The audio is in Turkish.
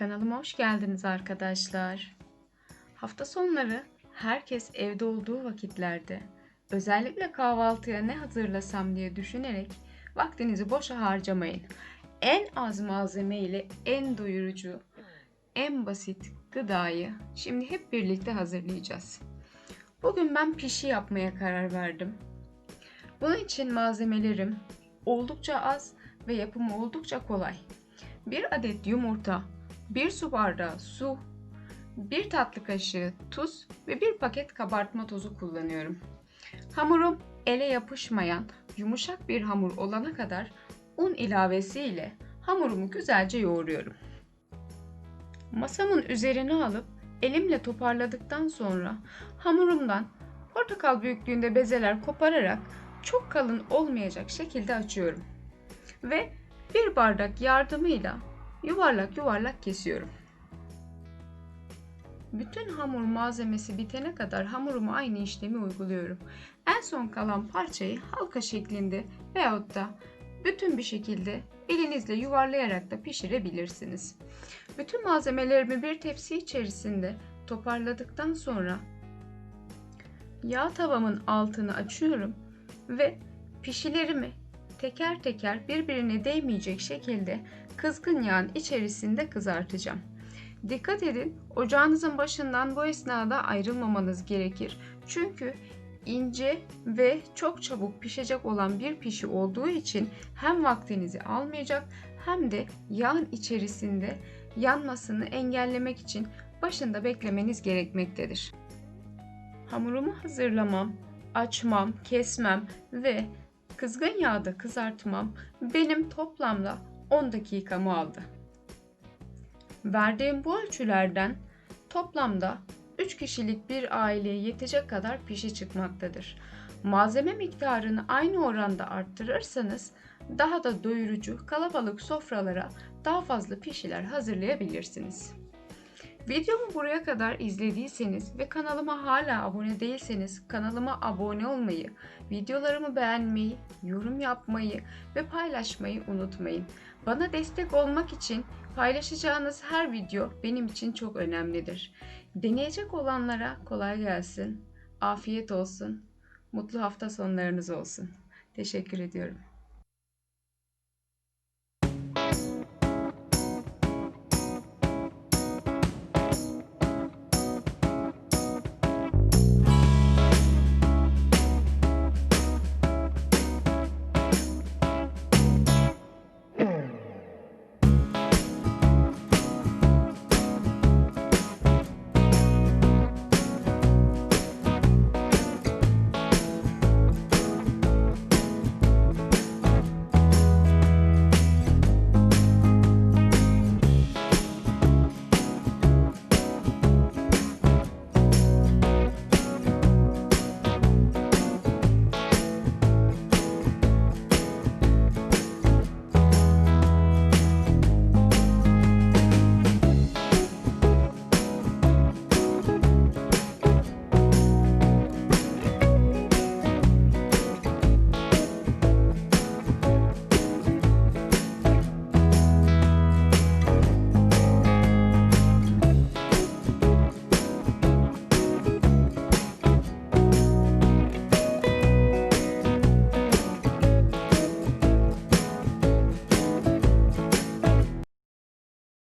Kanalıma hoş geldiniz arkadaşlar. Hafta sonları herkes evde olduğu vakitlerde özellikle kahvaltıya ne hazırlasam diye düşünerek vaktinizi boşa harcamayın. En az malzeme ile en doyurucu, en basit gıdayı şimdi hep birlikte hazırlayacağız. Bugün ben pişi yapmaya karar verdim. Bunun için malzemelerim oldukça az ve yapımı oldukça kolay. 1 adet yumurta, 1 su bardağı su, 1 tatlı kaşığı tuz ve 1 paket kabartma tozu kullanıyorum. Hamurum ele yapışmayan yumuşak bir hamur olana kadar un ilavesiyle hamurumu güzelce yoğuruyorum. Masamın üzerine alıp elimle toparladıktan sonra hamurumdan portakal büyüklüğünde bezeler kopararak çok kalın olmayacak şekilde açıyorum. Ve bir bardak yardımıyla yuvarlak yuvarlak kesiyorum. Bütün hamur malzemesi bitene kadar hamuruma aynı işlemi uyguluyorum. En son kalan parçayı halka şeklinde veyahut da bütün bir şekilde elinizle yuvarlayarak da pişirebilirsiniz. Bütün malzemelerimi bir tepsi içerisinde toparladıktan sonra yağ tavamın altını açıyorum ve pişilerimi teker teker birbirine değmeyecek şekilde kızgın yağın içerisinde kızartacağım. Dikkat edin ocağınızın başından bu esnada ayrılmamanız gerekir. Çünkü ince ve çok çabuk pişecek olan bir pişi olduğu için hem vaktinizi almayacak hem de yağın içerisinde yanmasını engellemek için başında beklemeniz gerekmektedir. Hamurumu hazırlamam, açmam, kesmem ve kızgın yağda kızartmam benim toplamda 10 dakikamı aldı. Verdiğim bu ölçülerden toplamda 3 kişilik bir aileye yetecek kadar pişi çıkmaktadır. Malzeme miktarını aynı oranda arttırırsanız daha da doyurucu kalabalık sofralara daha fazla pişiler hazırlayabilirsiniz. Videomu buraya kadar izlediyseniz ve kanalıma hala abone değilseniz kanalıma abone olmayı, videolarımı beğenmeyi, yorum yapmayı ve paylaşmayı unutmayın. Bana destek olmak için paylaşacağınız her video benim için çok önemlidir. Deneyecek olanlara kolay gelsin, afiyet olsun, mutlu hafta sonlarınız olsun. Teşekkür ediyorum.